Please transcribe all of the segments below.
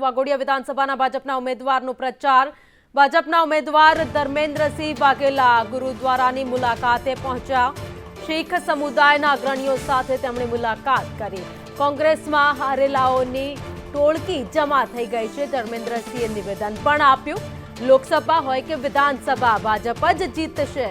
વાઘોડિયા વિધાનસભાના ભાજપના ઉમેદવારનો પ્રચાર. ભાજપના ઉમેદવાર ધર્મેન્દ્રસિંહ વાઘેલા ગુરુદ્વારાની મુલાકાતે પહોંચ્યા. શીખ સમુદાયના અગ્રણીઓ સાથે તેમણે મુલાકાત કરી. કોંગ્રેસમાં હારેલાઓની ટોળકી જમા થઈ ગઈ છે. ધર્મેન્દ્રસિંહે નિવેદન પણ આપ્યું. લોકસભા હોય કે વિધાનસભા, ભાજપ જ જીતશે.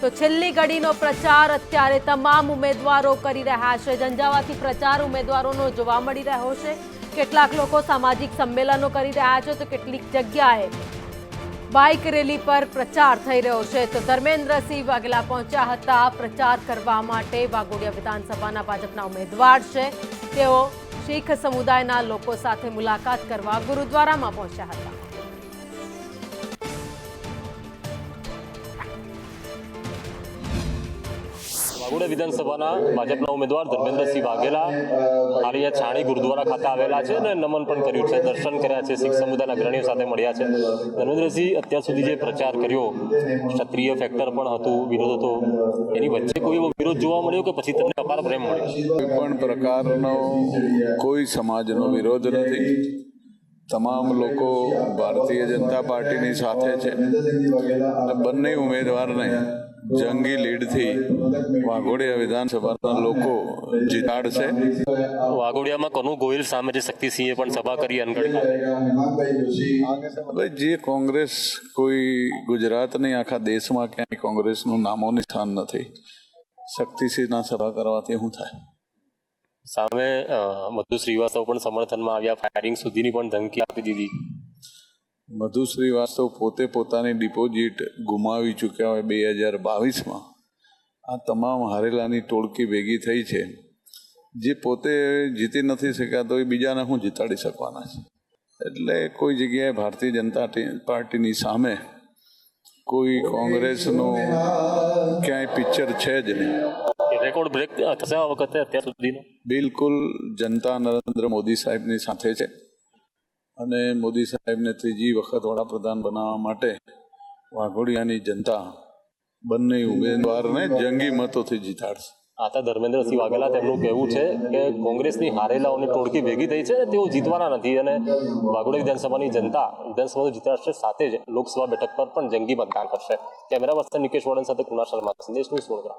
તો છેલ્લી ઘડીનો પ્રચાર અત્યારે તમામ ઉમેદવારો કરી રહ્યા છે. ઝંઝાવાથી પ્રચાર ઉમેદવારોનો જોવા મળી રહ્યો છે. કેટલાક લોકો સામાજિક સંમેલનો કરી રહ્યા છે તો કેટલીક જગ્યાએ બાઇક રેલી પર પ્રચાર થઈ રહ્યો છે. તો ધર્મેન્દ્રસિંહ વાઘેલા પહોંચ્યા હતા. પ્રચાર કરવા માટે વાઘોડિયા વિધાનસભાના ભાજપના ઉમેદવાર છે. તેઓ શીખ સમુદાયના લોકો સાથે મુલાકાત કરવા ગુરુદ્વારામાં પહોંચ્યા હતા. વાઘોડા વિધાનસભાના ભાજપના ઉમેદવાર ધર્મેન્દ્રસિંહ વાઘેલા આલિયા છાણી ગુરુદ્વારા ખાતે આવેલા છે અને નમન પણ કર્યું છે, દર્શન કર્યા છે, શીખ સમુદાયના અગ્રણીઓ સાથે મળ્યા છે. ધર્મેન્દ્રસિંહ અત્યાર સુધી જે પ્રચાર કર્યો, ક્ષત્રિય ફેક્ટર પણ હતું, વિરોધ હતો. એની વચ્ચે કોઈ એવો વિરોધ જોવા મળ્યો કે પછી તમને અપાર પ્રેમ મળ્યો? કોઈ પણ પ્રકારનો કોઈ સમાજનો વિરોધ નથી. તમામ લોકો ભારતીય જનતા પાર્ટીની સાથે છે. અને બંને ઉમેદવારને જંગી લીડથી વાઘોડિયા વિધાનસભાના લોકો જીતાડશે. વાઘોડિયામાં કનુ ગોહિલ સામે જે શક્તિસિંહે પણ સભા કરી અનગઢ હવે જે કોંગ્રેસ કોઈ ગુજરાતની આખા દેશમાં ક્યાંય કોંગ્રેસનું નામો નિશાન નથી શક્તિસિંહના સભા કરવાથી શું થાય? સામે મધુ શ્રીવાસ્તવ પણ સમર્થનમાં આવ્યા. ફાયરિંગ સુધીની પણ ધમકી આપી દીધી. મધુ શ્રીવાસ્તવ પોતે પોતાની ડિપોઝિટ ગુમાવી ચૂક્યા હોય બે હજાર બાવીસમાં. આ તમામ હારેલાની ટોળકી ભેગી થઈ છે. જે પોતે જીતી નથી શક્યા તો એ બીજાને હું જીતાડી શકવાના છે? એટલે કોઈ જગ્યાએ ભારતીય જનતા પાર્ટીની સામે કોઈ કોંગ્રેસનું ક્યાંય પિક્ચર છે જ નહીં. રેકોર્ડ બ્રેક થશે આ વખતે અત્યાર સુધીનો? બિલકુલ જનતા નરેન્દ્ર મોદી સાહેબની સાથે છે. અને મોદી સાહેબને ત્રીજી વખત વડાપ્રધાન બનાવવા માટે વાઘોડિયાની જનતા બંને ઉમેદવારને જંગી મતોથી જીતાડશે. આતા ધર્મેન્દ્રસિંહ વાઘેલા તેમનું કહેવું છે કે કોંગ્રેસની હારેલાઓની ટોળકી ભેગી થઈ છે તેઓ જીતવાના નથી અને વાઘોડિયા વિધાનસભાની જનતા વિધાનસભા જીતાડશે સાથે જ લોકસભા બેઠક પર પણ જંગી મતદાન કરશે. કેમેરા પર્સન નિકેશ વડન સાથે કુમાર શર્મા સંદેશ ન્યૂઝ વડોદરા.